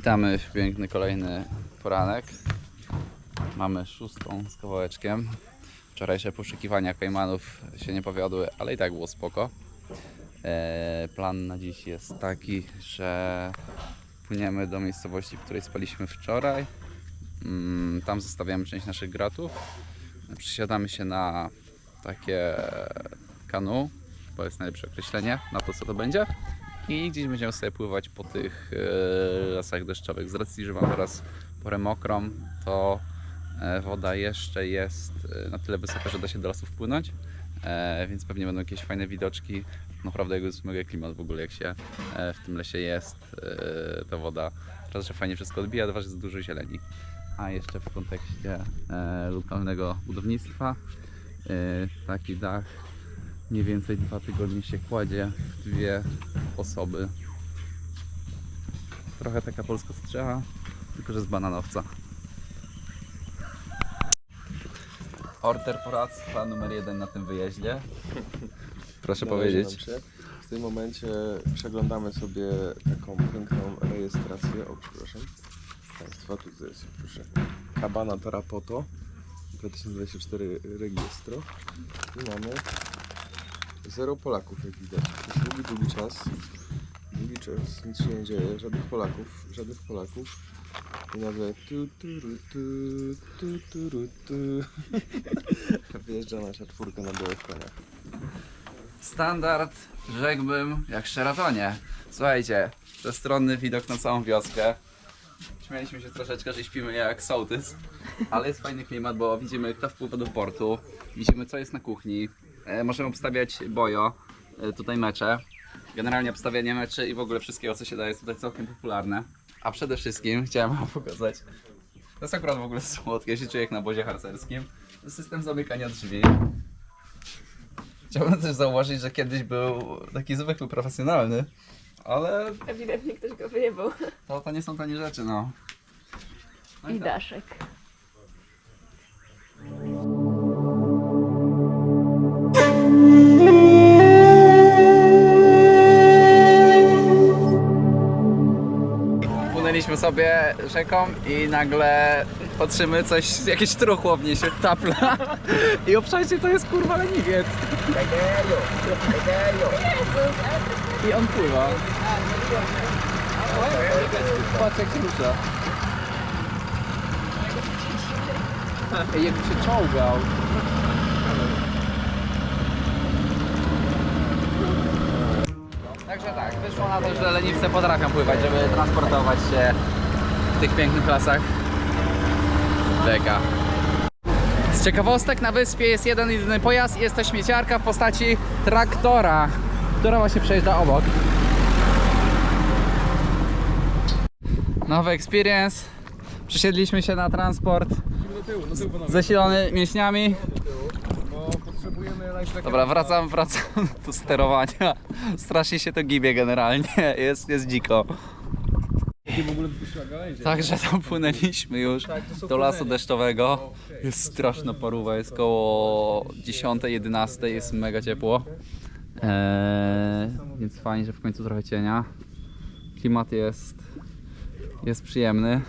Witamy w piękny kolejny poranek. Mamy szóstą z kawałeczkiem. Wczorajsze poszukiwania kajmanów się nie powiodły, ale i tak było spoko. E, plan na dziś jest taki, że płyniemy do miejscowości, w której spaliśmy wczoraj. Mm, Tam zostawiamy część naszych gratów. Przysiadamy się na takie kanu, to jest najlepsze określenie na to, co to będzie. I gdzieś będziemy sobie pływać po tych e, lasach deszczowych. Z racji, że mam teraz porę mokrą, to e, woda jeszcze jest e, na tyle wysoka, że da się do lasów płynąć. Więc pewnie będą jakieś fajne widoczki. Naprawdę jest mega klimat w ogóle, jak się w tym lesie jest. Ta woda raz, że fajnie wszystko odbija, dwa, że jest dużo zieleni. A jeszcze w kontekście lokalnego budownictwa taki dach mniej więcej dwa tygodnie się kładzie w dwie osoby. Trochę taka polska strzecha, tylko że z bananowca. Order poradztwa numer jeden na tym wyjeździe. Proszę Należy powiedzieć. nam się. W tym momencie przeglądamy sobie taką piękną rejestrację. O, przepraszam. Państwa, tu jest, proszę. Cabana Tarapoto 2024 registro. I mamy zero Polaków, jak widać. Przez długi, długi czas. Długi czas, nic się nie dzieje, żadnych Polaków, żadnych Polaków. I nagle tu, tu, tu, tu, tu, ru, tu. Wyjeżdża nasza czwórka na białych koniach. Standard, rzekłbym, jak w Sheratonie. Słuchajcie, przestronny widok na całą wioskę. Śmialiśmy się troszeczkę, że śpimy jak sołtys, ale jest fajny klimat, bo widzimy kto wpływa do portu, widzimy co jest na kuchni, możemy obstawiać bojo, e, tutaj mecze. Generalnie obstawianie meczy i w ogóle wszystkiego co się da jest tutaj całkiem popularne. A przede wszystkim chciałem wam pokazać, to jest akurat w ogóle słodkie, się czuję jak na obozie harcerskim. System zamykania drzwi. Chciałbym też zauważyć, że kiedyś był taki zwykły, profesjonalny, ale Ewidentnie ktoś go wyjebał. to, to nie są tanie rzeczy, no. No I tak. daszek. Płynęliśmy sobie rzeką i nagle patrzymy coś, jakieś truchło w niej się tapla i obszajcie to jest kurwa leniwiec. I on pływa. Patrz jak się rusza. Ej, jakby się czołgał. Wyszło na to, że leniwce potrafią pływać, żeby transportować się w tych pięknych lasach. Beka. Z ciekawostek na wyspie jest jeden jedyny pojazd i jest to śmieciarka w postaci traktora, która właśnie przejeżdża obok. Nowy experience. Przesiedliśmy się na transport zasilony mięśniami. Dobra, wracam, wracam do sterowania. Strasznie się to gibie generalnie, jest, jest dziko. Także tam płynęliśmy już do lasu deszczowego. Jest straszna paruwa, jest koło 10-11, jest mega ciepło. Eee, więc fajnie, że w końcu trochę cienia. Klimat jest, jest przyjemny.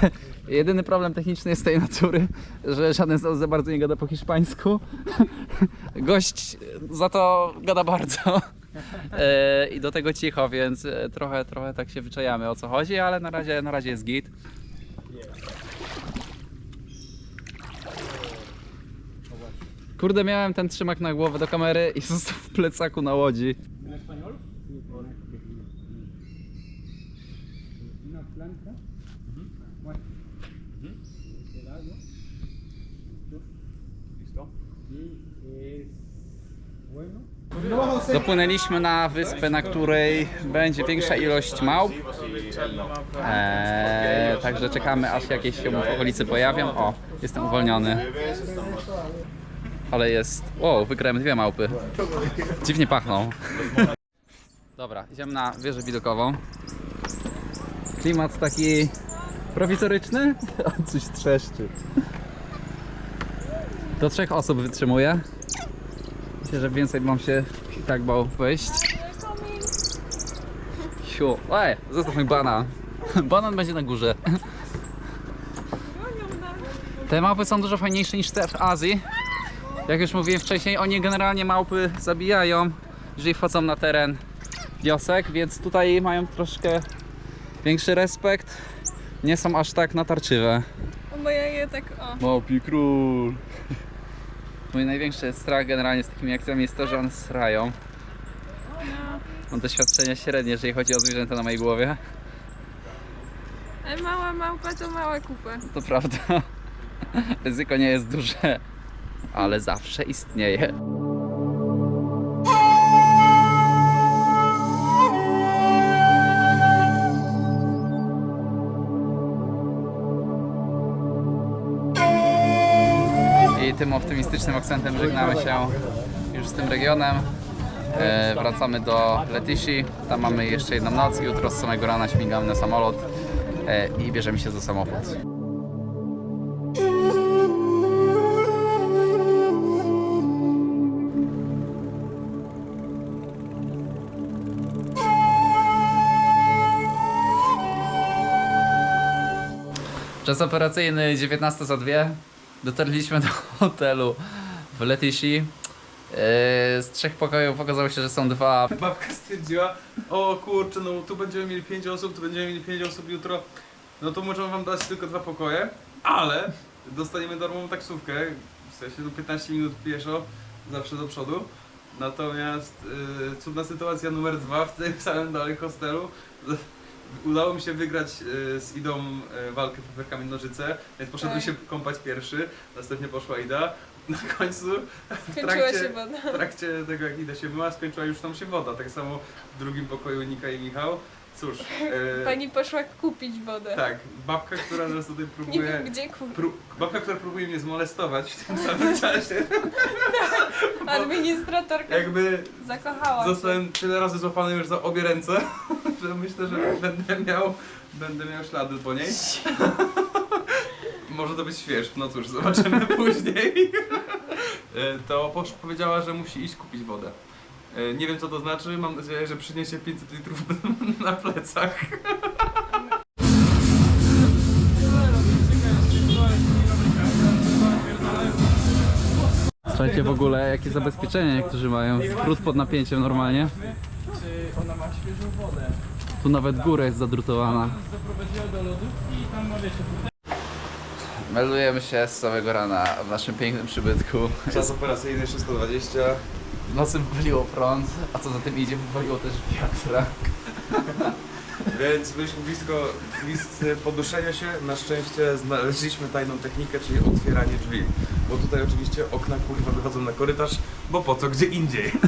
Jedyny problem techniczny jest tej natury, że żaden z nas za bardzo nie gada po hiszpańsku. Gość za to gada bardzo. E, I do tego cicho, więc e, trochę, trochę tak się wyczajamy o co chodzi, ale na razie, na razie jest git. Kurde, miałem ten trzymak na głowę do kamery i został w plecaku na łodzi. Dopłynęliśmy na wyspę, na której będzie większa ilość małp. Eee, także czekamy aż jakieś się w okolicy pojawią. O, jestem uwolniony. Ale jest. Wow, wygrałem dwie małpy. Dziwnie pachną. Dobra, idziemy na wieżę widokową. Klimat taki prowizoryczny. Coś trzeszczy. Do trzech osób wytrzymuje. Myślę, że więcej bym się i tak bał wejść. Siu. Ej, zostaw mój banan. Banan będzie na górze. Te małpy są dużo fajniejsze niż te w Azji. Jak już mówiłem wcześniej, oni generalnie małpy zabijają, jeżeli wchodzą na teren wiosek, więc tutaj mają troszkę większy respekt. Nie są aż tak natarczywe. Bo ja je tak o. Małpi król. Mój największy strach generalnie z takimi akcjami jest to, że one srają. Mam doświadczenia średnie, jeżeli chodzi o zwierzęta na mojej głowie. Ale mała małpa to małe kupy. To prawda. Ryzyko nie jest duże, ale zawsze istnieje. Tym optymistycznym akcentem żegnamy się już z tym regionem. E, wracamy do Letici. Tam mamy jeszcze jedną noc. Jutro z samego rana śmigamy na samolot e, i bierzemy się za samochód. Czas operacyjny 19 za 2. Dotarliśmy do hotelu w Letici. Yy, Z trzech pokojów okazało się, że są dwa. Babka stwierdziła, o kurczę, no tu będziemy mieli 5 osób, tu będziemy mieli 5 osób jutro, no to możemy wam dać tylko dwa pokoje, ale dostaniemy darmową taksówkę, w sensie no 15 minut pieszo, zawsze do przodu. Natomiast y, cudna sytuacja numer dwa w tym samym dalej hostelu. Udało mi się wygrać y, z Idą y, walkę paperkami nożyce, więc poszedłem Tak. się kąpać pierwszy, następnie poszła Ida. Na końcu w Skończyła trakcie, się woda. w trakcie tego jak Ida się myła, skończyła już tam się woda. Tak samo w drugim pokoju Nika i Michał. Cóż, e, Pani poszła kupić wodę. tak, babka, która nas tutaj Nie próbuje... wiem gdzie kupić. Pró- babka, która próbuje mnie zmolestować w tym samym czasie. Administratorka Jakby zakochała się. zostałem tyle razy złapany już za obie ręce, że myślę, że będę miał, będę miał ślady po niej. Może to być śwież, no cóż, zobaczymy później. E, To posz powiedziała, że musi iść kupić wodę. E, Nie wiem co to znaczy, mam nadzieję, że przyniesie 500 litrów na plecach. Słuchajcie w ogóle, jakie zabezpieczenia niektórzy mają. Skrót pod napięciem normalnie. Ona ma świeżą wodę? Tu nawet góra jest zadrutowana. Zaprowadziła do lodówki i tam ma wiecie, Meldujemy się z samego rana w naszym pięknym przybytku. Czas operacyjny 620. W nocy wywaliło prąd, a co za tym idzie, wywaliło też wiatrak. Więc byliśmy blisko, bliscy poduszenia się. Na szczęście znaleźliśmy tajną technikę, czyli otwieranie drzwi. Bo tutaj oczywiście okna kurwa wychodzą na korytarz, bo po co gdzie indziej.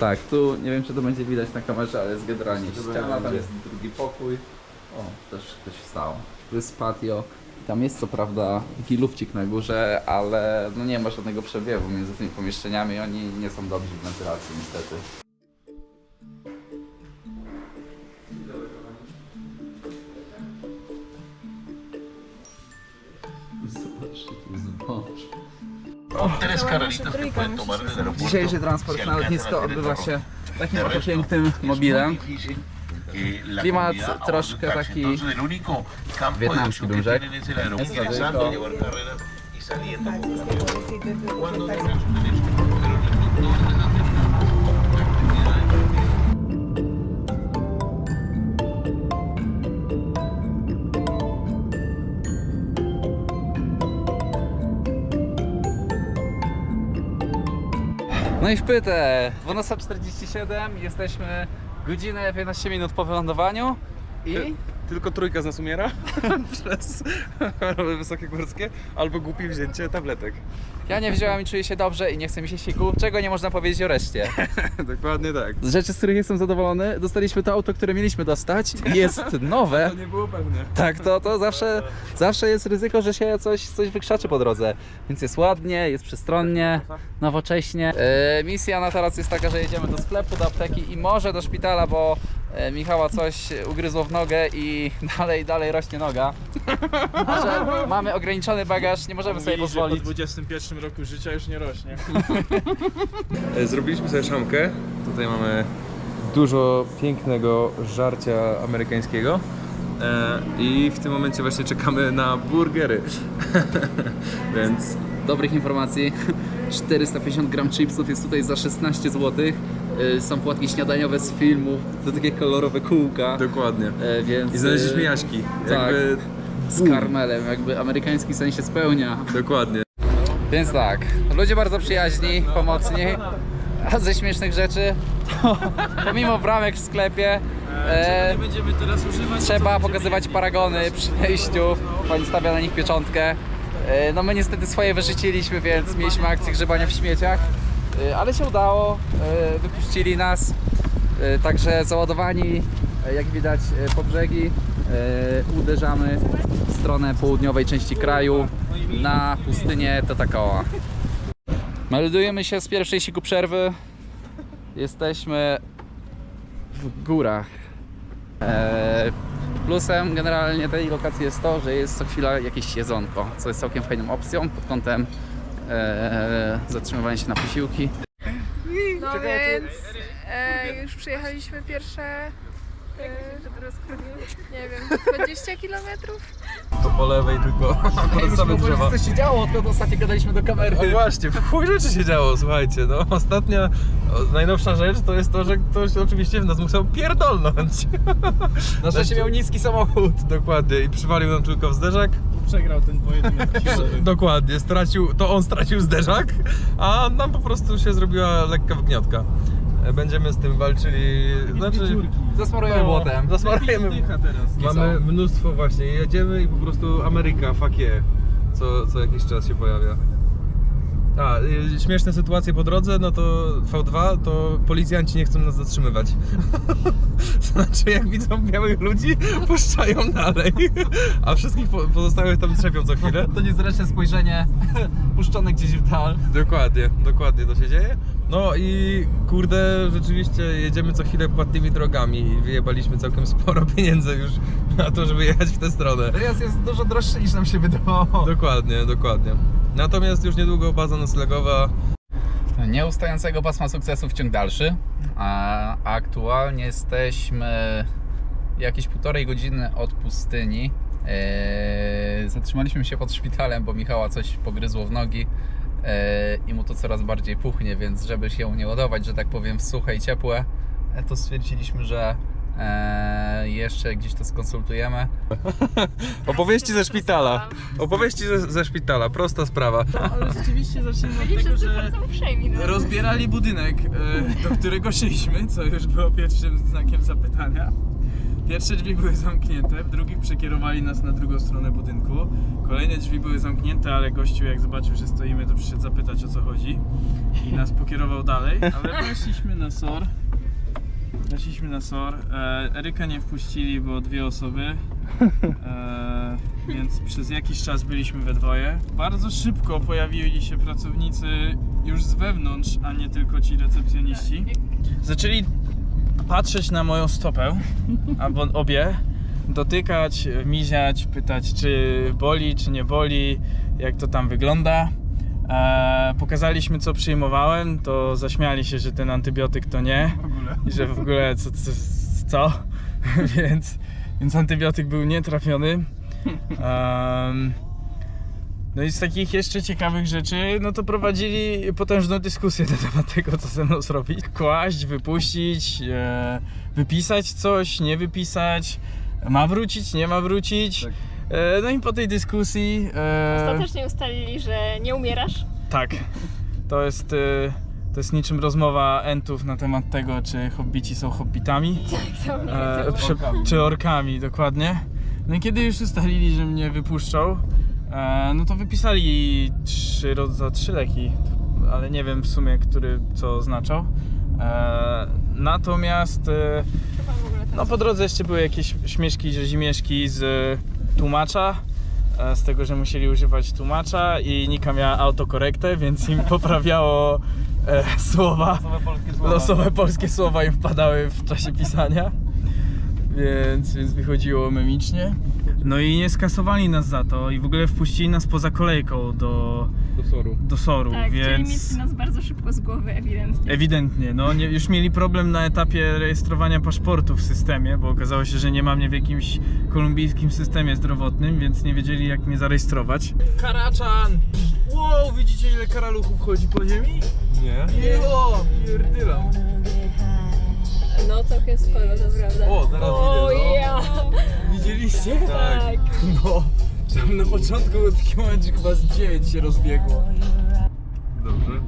Tak, tu nie wiem czy to będzie widać na kamerze, ale jest generalnie Dobra, ściana, tam będzie. jest drugi pokój. O, też ktoś wstał. Tu jest patio. Tam jest co prawda taki lufcik na górze, ale no nie ma żadnego przewiewu między tymi pomieszczeniami. Oni nie są dobrzy w wentylacji niestety. Dzisiejszy transport na lotnisko odbywa się takim oto pięknym mobilem. Klimat troszkę taki wietnamski bym rzekł. Jest rico. No i w pytę, 12.47, jesteśmy godzinę 15 minut po wylądowaniu i Tylko trójka z nas umiera przez choroby wysokie górskie albo głupie wzięcie tabletek. ja nie wziąłem i czuję się dobrze i nie chce mi się siku, czego nie można powiedzieć o reszcie. Dokładnie tak. Z rzeczy, z których jestem zadowolony, dostaliśmy to auto, które mieliśmy dostać, jest nowe. To nie było pewne. Tak, to, to zawsze, zawsze jest ryzyko, że się coś, coś wykrzaczy po drodze. Więc jest ładnie, jest przestronnie, nowocześnie. E, misja na teraz jest taka, że jedziemy do sklepu, do apteki i może do szpitala, bo Michała coś ugryzło w nogę i dalej, dalej rośnie noga. Że mamy ograniczony bagaż, nie możemy sobie Mówili, że pozwolić. po 21 roku życia już nie rośnie. E, Zrobiliśmy sobie szamkę. Tutaj mamy dużo pięknego żarcia amerykańskiego. E, I w tym momencie właśnie czekamy na burgery. Więc Dobrych informacji. 450 gram chipsów jest tutaj za 16 zł. Są płatki śniadaniowe z filmów, to takie kolorowe kółka. dokładnie. E, Więc I znaleźliśmy e, jaśki. tak. Jakby z karmelem, jakby amerykański sen się spełnia. dokładnie. Więc tak, ludzie bardzo przyjaźni, pomocni, a ze śmiesznych rzeczy, to, pomimo bramek w sklepie, e, Nie będziemy teraz używać. trzeba pokazywać paragony przy wejściu, pani stawia na nich pieczątkę. E, no my niestety swoje wyrzuciliśmy, więc mieliśmy akcję grzebania w śmieciach, e, ale się udało, e, wypuścili nas, także załadowani, jak widać po brzegi, uderzamy w stronę południowej części kraju na pustynię Tatakoa. Meldujemy się z pierwszej siku przerwy. Jesteśmy w górach. Eee, plusem generalnie tej lokacji jest to, że jest co chwila jakieś jedzonko, co jest całkiem fajną opcją pod kątem eee, zatrzymywania się na posiłki. No więc e, już przejechaliśmy pierwsze, e, nie wiem, 20 kilometrów. To po lewej tylko same drzewa. Co się działo, odkąd ostatnio gadaliśmy do kamery. No właśnie, w chuj rzeczy się działo, słuchajcie. No ostatnia, o, najnowsza rzecz to jest to, że ktoś oczywiście w nas musiał pierdolnąć. Na szczęście miał niski samochód. Dokładnie, i przywalił nam tylko w zderzak. Przegrał ten pojedynek siłowy. Dokładnie, stracił, to on stracił zderzak, a nam po prostu się zrobiła lekka wgniotka. Będziemy z tym walczyli, znaczy... Zasmarujemy błotem. Zasmarujemy. Dycha teraz. Mamy mnóstwo właśnie, jedziemy i po prostu Ameryka, fuck yeah, co, co jakiś czas się pojawia. A, y, śmieszne sytuacje po drodze, no to V2, to policjanci nie chcą nas zatrzymywać. znaczy, jak widzą białych ludzi, puszczają dalej, a wszystkich po- pozostałych tam trzepią co chwilę. To niezręczne spojrzenie puszczone gdzieś w dal. Dokładnie, dokładnie to się dzieje. No i kurde, rzeczywiście jedziemy co chwilę płatnymi drogami i wyjebaliśmy całkiem sporo pieniędzy już na to, żeby jechać w tę stronę. Teraz jest dużo droższy niż nam się wydawało. Dokładnie, dokładnie. Natomiast już niedługo baza noclegowa. Nieustającego pasma sukcesu wciąg dalszy. A aktualnie jesteśmy jakieś półtorej godziny od pustyni. Eee, zatrzymaliśmy się pod szpitalem, bo Michała coś pogryzło w nogi i mu to coraz bardziej puchnie, więc żeby się nie ładować, że tak powiem, w suche i ciepłe, e, to stwierdziliśmy, że eee, jeszcze gdzieś to skonsultujemy. Opowieści ze szpitala. Opowieści ze, ze szpitala, prosta sprawa. Ale rzeczywiście zacznijmy od tego, wszyscy że bardzo uprzejmi. No. rozbierali budynek, e, do którego szliśmy, co już było pierwszym znakiem zapytania. Pierwsze drzwi były zamknięte, w drugich przekierowali nas na drugą stronę budynku. Kolejne drzwi były zamknięte, ale gościu jak zobaczył, że stoimy, to przyszedł zapytać o co chodzi i nas pokierował dalej. Ale weszliśmy na SOR. Weszliśmy na SOR. E, Eryka nie wpuścili, bo dwie osoby. E, więc przez jakiś czas byliśmy we dwoje. Bardzo szybko pojawili się pracownicy już z wewnątrz, a nie tylko ci recepcjoniści. Zaczęli patrzeć na moją stopę, albo obie, dotykać, miziać, pytać czy boli, czy nie boli, jak to tam wygląda. E, pokazaliśmy co przyjmowałem, to zaśmiali się, że ten antybiotyk to nie. I że w ogóle co, co, co? więc, więc antybiotyk był nietrafiony. Em, no i z takich jeszcze ciekawych rzeczy, no to prowadzili potężną dyskusję na temat tego, co ze mną zrobić. Kłaść, wypuścić, e, wypisać coś, nie wypisać, ma wrócić, nie ma wrócić. E, no i po tej dyskusji... E, Ostatecznie ustalili, że nie umierasz. tak, to jest, e, to jest niczym rozmowa entów na temat tego, czy hobbici są hobbitami. To mniej E, czy orkami, dokładnie. No i kiedy już ustalili, że mnie wypuszczą, no to wypisali trzy, za trzy leki, ale nie wiem w sumie, który co oznaczał. E, natomiast e, no po drodze jeszcze były jakieś śmieszki, rzezimieszki z tłumacza. e, Z tego, że musieli używać tłumacza i Nika miała autokorektę, więc im poprawiało e, słowa. Losowe polskie słowa im wpadały w czasie pisania. Więc, więc wychodziło memicznie. No i nie skasowali nas za to i w ogóle wpuścili nas poza kolejką do, Do soru. do Soru, Tak, chcieli mieć więc nas bardzo szybko z głowy, ewidentnie. ewidentnie, no nie, już mieli problem na etapie rejestrowania paszportu w systemie, bo okazało się, że nie mam mnie w jakimś kolumbijskim systemie zdrowotnym, więc nie wiedzieli jak mnie zarejestrować. Karaczan! Wow, widzicie ile karaluchów chodzi po ziemi? Nie? Jo, pierdylam. No całkiem sporo, naprawdę. O, teraz O widzę, no. ja! Widzieliście? Tak. No, tam na początku był taki moment, że chyba z 9 się rozbiegło. Dobrze.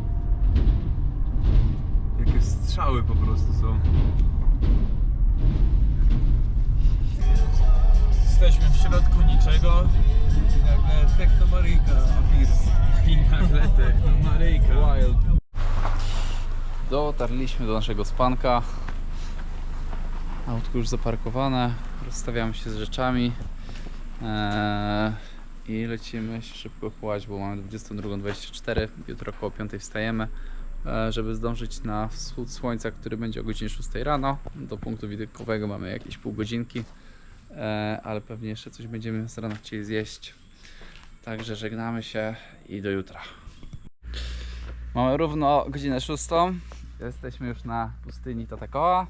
Jakie strzały po prostu są. Jesteśmy w środku niczego I nagle Technomaryjka appears. i nagle no Maryjka. Wild. Dotarliśmy do naszego spanka. Autko już zaparkowane. Rozstawiamy się z rzeczami. Eee, I lecimy się szybko chłać, bo mamy 22.24. Jutro około 5 wstajemy, e, żeby zdążyć na wschód słońca, który będzie o godzinie 6 rano. Do punktu widokowego mamy jakieś pół godzinki, e, ale pewnie jeszcze coś będziemy z rana chcieli zjeść. Także żegnamy się i do jutra. Mamy równo godzinę 6. Jesteśmy już na pustyni Tatakoa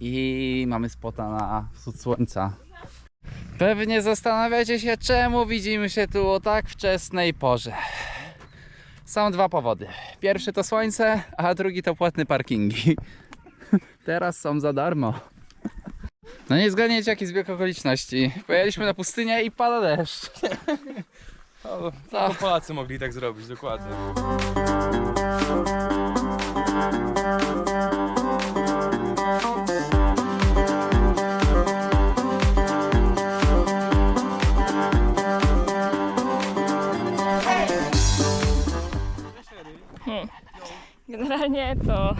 i mamy spota na wschód słońca. Pewnie zastanawiacie się, czemu widzimy się tu o tak wczesnej porze. Są dwa powody. Pierwszy to słońce, a drugi to płatne parkingi. Teraz są za darmo. No nie zgadniecie jaki zbieg okoliczności. Pojechaliśmy na pustynię i pada deszcz. To, Polacy mogli tak zrobić, dokładnie. Generalnie to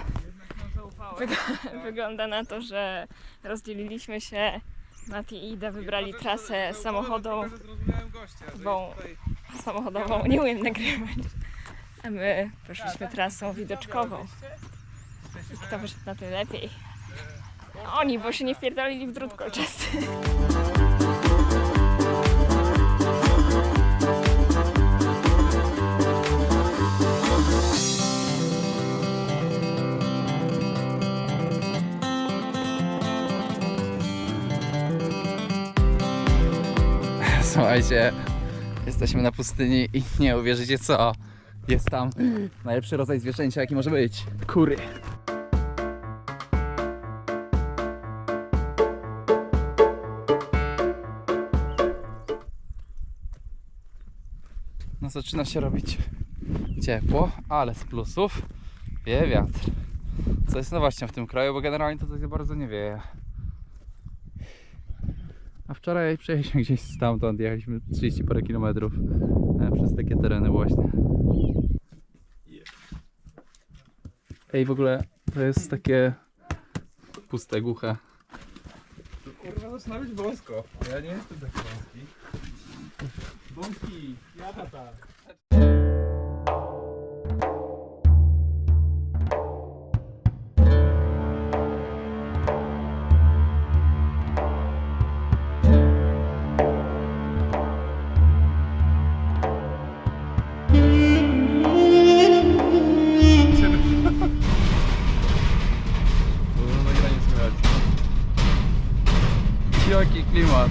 wyg- wygląda na to, że rozdzieliliśmy się. Mati i Ida wybrali trasę samochodową, samochodową, nie umiem nagrywać. A my poszliśmy trasą widoczkową. I kto wyszedł na tym lepiej? Oni, bo się nie wpierdolili w drut kolczasty. Słuchajcie, jesteśmy na pustyni i nie uwierzycie co. Jest tam najlepszy rodzaj zwierzęcia jaki może być. Kury. No zaczyna się robić ciepło, ale z plusów wieje wiatr. Co jest nowością w tym kraju, bo generalnie to tutaj bardzo nie wieje. A wczoraj przejechaliśmy gdzieś stamtąd, jechaliśmy 30 parę kilometrów e, przez takie tereny właśnie. Ej, w ogóle to jest takie puste, głuche. Kurwa, zaczyna być wąsko. Ja nie jestem taki wąski. Bąki, ja. Jaki klimat.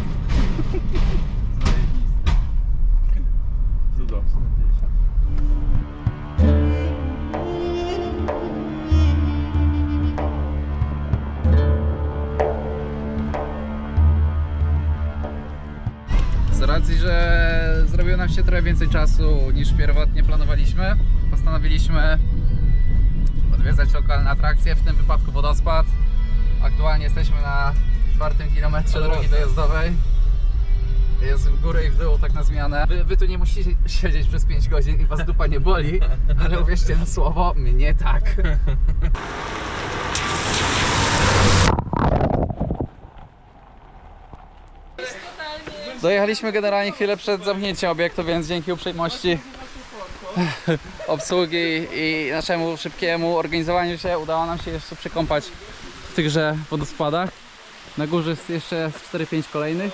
Z racji, że zrobiło nam się trochę więcej czasu niż pierwotnie planowaliśmy, postanowiliśmy odwiedzać lokalne atrakcje, w tym wypadku wodospad. Aktualnie jesteśmy na czwartym kilometrze drogi dojazdowej. Jest w górę i w dół, tak na zmianę. Wy, wy tu nie musicie siedzieć przez 5 godzin i was dupa nie boli, ale uwierzcie na słowo, mnie tak. Dojechaliśmy generalnie chwilę przed zamknięciem obiektu, więc dzięki uprzejmości obsługi i naszemu szybkiemu organizowaniu się udało nam się jeszcze przekąpać w tychże wodospadach. Na górze jest jeszcze 4-5 kolejnych.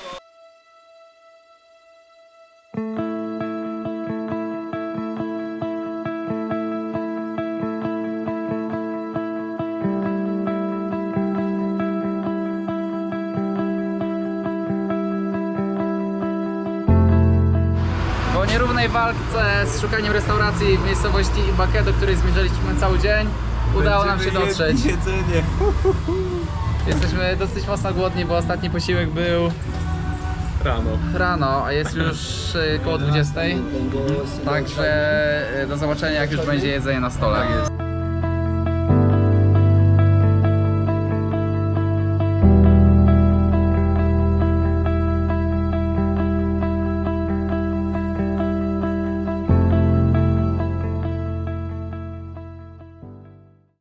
Po nierównej walce z szukaniem restauracji w miejscowości Ibaque, do której zmierzaliśmy cały dzień, udało nam się dotrzeć. Jedzenie. Jesteśmy dosyć mocno głodni, bo ostatni posiłek był Rano. rano, a jest już y, koło 20. Także y, do zobaczenia jak już będzie jedzenie na stole.